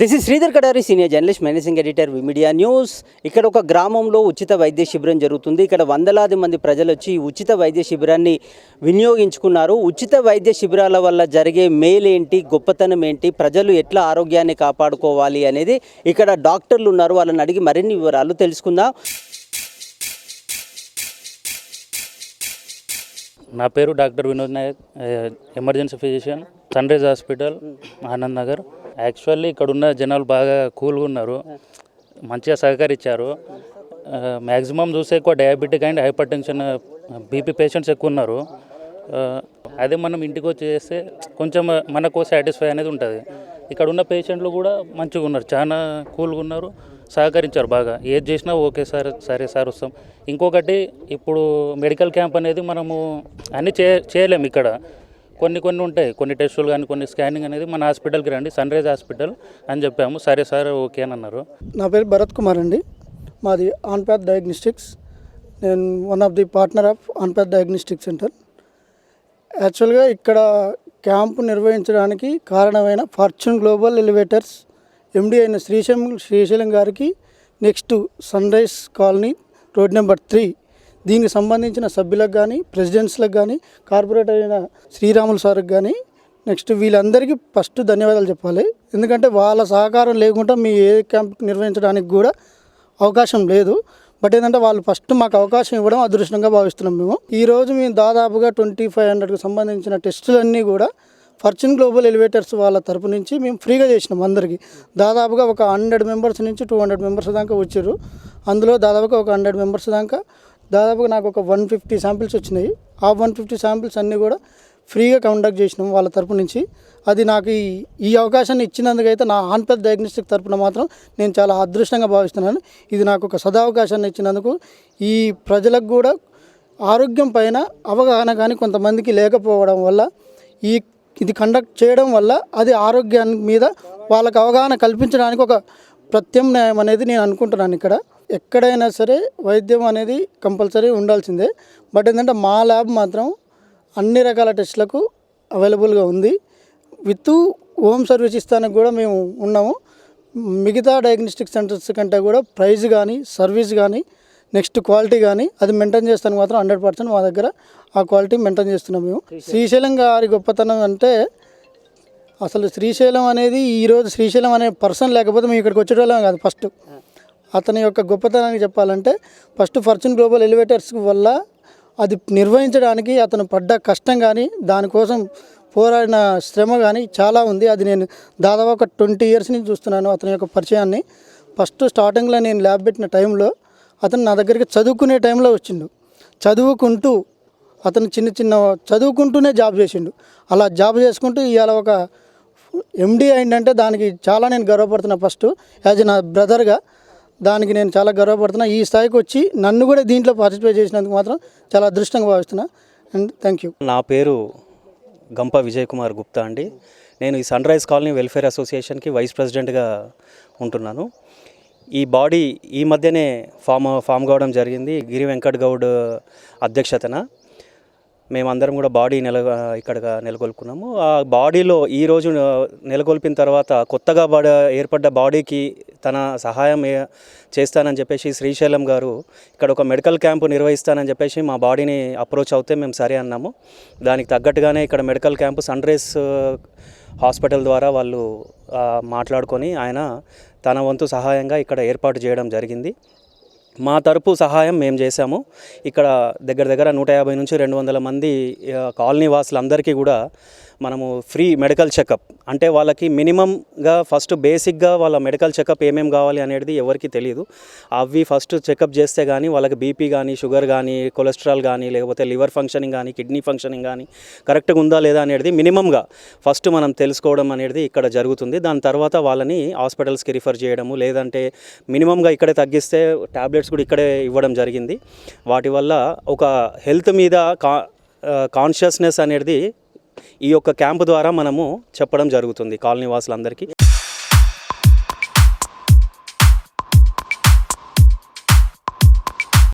This is Sridhar Kadari senior journalist managing editor media news ఇక్కడ ఒక గ్రామంలో ఉచిత వైద్య శిబిరం జరుగుతుంది. ఇక్కడ వందలాది మంది ప్రజలు వచ్చి ఉచిత వైద్య శిబిరాన్ని వినియోగించుకున్నారు. ఉచిత వైద్య శిబిరాల వల్ల జరిగే మేలేంటి? గొప్పతనం ఏంటి? ప్రజలు ఎట్లా ఆరోగ్యాన్ని కాపాడుకోవాలి అనేది ఇక్కడ డాక్టర్లు ఉన్నారు. వాళ్ళని అడిగి మరిన్ని వివరాలు తెలుసుకుందాం. నా పేరు doctor Vinod Nayak emergency physician sunrise hospital Anand Nagar. Actually ఇక్కడ ఉన్న జనాలు బాగా కూల్గా ఉన్నారు. మంచిగా సహకరించారు. మ్యాక్సిమం చూస్తే ఎక్కువ diabetic and hypertension BP patients ఎక్కువ ఉన్నారు. అదే మనం ఇంటికి వచ్చి చేస్తే కొంచెం మనకు సాటిస్ఫై అనేది ఉంటుంది. ఇక్కడ ఉన్న పేషెంట్లు కూడా మంచిగా ఉన్నారు. చాలా కూల్గా ఉన్నారు. సహకరించారు బాగా. ఏది చేసినా ఓకే సార్ సరే సార్ వస్తాం. ఇంకొకటి ఇప్పుడు మెడికల్ క్యాంప్ అనేది మనము అన్నీ చే చేయలేము ఇక్కడ. కొన్ని కొన్ని ఉంటాయి. కొన్ని టెస్టులు కానీ కొన్ని స్కానింగ్ అనేది మన హాస్పిటల్కి రండి. సన్ రైజ్ హాస్పిటల్ అని చెప్పాము. సరే సార్ ఓకే అని అన్నారు. నా పేరు భరత్ కుమార్ అండి. మాది ఆన్పాత్ డయాగ్నోస్టిక్స్ నేను one of the partner of Anpath diagnostic center యాక్చువల్గా ఇక్కడ క్యాంపు నిర్వహించడానికి కారణమైన ఫార్చ్యూన్ గ్లోబల్ ఎలివేటర్స్ ఎండి అయిన శ్రీశైలం శ్రీశైలం గారికి next sunrise colony road number three దీనికి సంబంధించిన సభ్యులకు కానీ ప్రెసిడెంట్స్లకు కానీ కార్పొరేటర్ అయిన శ్రీరాములు సార్కి కానీ నెక్స్ట్ వీళ్ళందరికీ ఫస్ట్ ధన్యవాదాలు చెప్పాలి. ఎందుకంటే వాళ్ళ సహకారం లేకుండా మీ ఏ క్యాంప్ నిర్వహించడానికి కూడా అవకాశం లేదు. బట్ ఏంటంటే వాళ్ళు ఫస్ట్ మాకు అవకాశం ఇవ్వడం అదృష్టంగా భావిస్తున్నాం మేము. ఈ రోజు మేము దాదాపుగా ట్వంటీ ఫైవ్ హండ్రెడ్కి సంబంధించిన టెస్టులన్నీ కూడా ఫర్చ్యూన్ గ్లోబల్ ఎలివేటర్స్ వాళ్ళ తరపు నుంచి మేము ఫ్రీగా చేసినాం అందరికీ. దాదాపుగా ఒక హండ్రెడ్ మెంబర్స్ నుంచి టూ హండ్రెడ్ మెంబర్స్ దాకా వచ్చారు. అందులో దాదాపుగా ఒక హండ్రెడ్ మెంబర్స్ దాకా దాదాపుగా నాకు ఒక వన్ ఫిఫ్టీ శాంపిల్స్ వచ్చినాయి. ఆ వన్ ఫిఫ్టీ శాంపిల్స్ అన్నీ కూడా ఫ్రీగా కండక్ట్ చేసినాం వాళ్ళ తరపు నుంచి. అది నాకు ఈ ఈ అవకాశాన్ని ఇచ్చినందుకైతే నా ఆన్పెత్ డయాగ్నోస్టిక్ తరపున మాత్రం నేను చాలా అదృష్టంగా భావిస్తున్నాను. ఇది నాకు ఒక సదావకాశాన్ని ఇచ్చినందుకు ఈ ప్రజలకు కూడా ఆరోగ్యం పైన అవగాహన కానీ కొంతమందికి లేకపోవడం వల్ల ఈ ఇది కండక్ట్ చేయడం వల్ల అది ఆరోగ్యాన్ని మీద వాళ్ళకు అవగాహన కల్పించడానికి ఒక ప్రత్యామ్నాయం అనేది నేను అనుకుంటున్నాను ఇక్కడ. ఎక్కడైనా సరే వైద్యం అనేది కంపల్సరీ ఉండాల్సిందే. బట్ ఏంటంటే మా ల్యాబ్ మాత్రం అన్ని రకాల టెస్టులకు అవైలబుల్గా ఉంది. విత్ హోమ్ సర్వీస్ ఇస్తానికి కూడా మేము ఉన్నాము. మిగతా డయాగ్నోస్టిక్ సెంటర్స్ కంటే కూడా ప్రైస్ కానీ సర్వీస్ కానీ నెక్స్ట్ క్వాలిటీ కానీ అది మెయింటైన్ చేస్తానికి మాత్రం హండ్రెడ్ పర్సెంట్ మా దగ్గర ఆ క్వాలిటీ మెయింటైన్ చేస్తున్నాం మేము. శ్రీశైలం. గారి గొప్పతనం అంటే అసలు శ్రీశైలం అనేది ఈరోజు శ్రీశైలం అనే పర్సన్ లేకపోతే మేము ఇక్కడికి వచ్చేటోళ్ళం కాదు ఫస్ట్. అతని యొక్క గొప్పతనాన్ని చెప్పాలంటే ఫస్ట్ ఫార్చ్యూన్ గ్లోబల్ ఎలివేటర్స్ వల్ల అది నిర్వహించడానికి అతను పడ్డ కష్టం కానీ దానికోసం పోరాడిన శ్రమ కానీ చాలా ఉంది. అది నేను దాదాపు ఒక ట్వంటీ ఇయర్స్ నుంచి చూస్తున్నాను అతని యొక్క పరిచయాన్ని. ఫస్ట్ స్టార్టింగ్లో నేను ల్యాబ్ పెట్టిన టైంలో అతను నా దగ్గరికి చదువుకునే టైంలో వచ్చిండు. చదువుకుంటూ అతను చిన్న చిన్న చదువుకుంటూనే జాబ్ చేసిండు. అలా జాబ్ చేసుకుంటూ ఇవాళ ఒక ఎండి అయిందంటే దానికి చాలా నేను గర్వపడుతున్నా ఫస్ట్ యాజ్ నా బ్రదర్గా. దానికి నేను చాలా గర్వపడుతున్నా. ఈ స్థాయికి వచ్చి నన్ను కూడా దీంట్లో పార్టిసిపేట్ చేసినందుకు మాత్రం చాలా అదృష్టంగా భావిస్తున్నా. అండ్ థ్యాంక్ యూ నా పేరు గంప విజయ్ కుమార్ గుప్తా అండి. నేను ఈ సన్ రైజ్ కాలనీ వెల్ఫేర్ అసోసియేషన్కి వైస్ ప్రెసిడెంట్గా ఉంటున్నాను. ఈ బాడీ ఈ మధ్యనే ఫామ్ ఫామ్ కావడం జరిగింది. గిరి వెంకట్ గౌడ్ అధ్యక్షతన. మేమందరం కూడా బాడీ నెల ఇక్కడ నెలకొల్పుకున్నాము. ఆ బాడీలో ఈరోజు నెలకొల్పిన తర్వాత కొత్తగా బాడ ఏర్పడ్డ బాడీకి తన సహాయం చేస్తానని చెప్పేసి శ్రీశైలం గారు ఇక్కడ ఒక మెడికల్ క్యాంపు నిర్వహిస్తానని చెప్పేసి మా బాడీని అప్రోచ్ అవుతే మేము సరే అన్నాము. దానికి తగ్గట్టుగానే ఇక్కడ medical camp sunrise hospital ద్వారా వాళ్ళు మాట్లాడుకొని ఆయన తన వంతు సహాయంగా ఇక్కడ ఏర్పాటు చేయడం జరిగింది. మా తరపు సహాయం మేము చేశాము. ఇక్కడ దగ్గర దగ్గర నూట యాభై నుంచి రెండు వందల మంది కాలనీ వాసులందరికీ కూడా మనము ఫ్రీ మెడికల్ చెకప్ అంటే వాళ్ళకి మినిమంగా ఫస్ట్ బేసిక్గా వాళ్ళ మెడికల్ చెకప్ ఏమేమి కావాలి అనేది ఎవరికి తెలియదు అవి ఫస్ట్ చెకప్ చేస్తే కానీ వాళ్ళకి బీపీ కానీ షుగర్ కానీ కొలెస్ట్రాల్ కానీ లేకపోతే లివర్ ఫంక్షనింగ్ కానీ కిడ్నీ ఫంక్షనింగ్ కానీ కరెక్ట్గా ఉందా లేదా అనేది మినిమంగా ఫస్ట్ మనం తెలుసుకోవడం అనేది ఇక్కడ జరుగుతుంది. దాని తర్వాత వాళ్ళని హాస్పిటల్స్కి రిఫర్ చేయడము లేదంటే మినిమంగా ఇక్కడే తగ్గిస్తే ట్యాబ్లెట్స్ కూడా ఇక్కడే ఇవ్వడం జరిగింది. వాటి వల్ల ఒక హెల్త్ మీద కా కాన్షియస్నెస్ అనేది ఈ యొక్క క్యాంపు ద్వారా మనము చెప్పడం జరుగుతుంది కాలనీ వాసులందరికీ.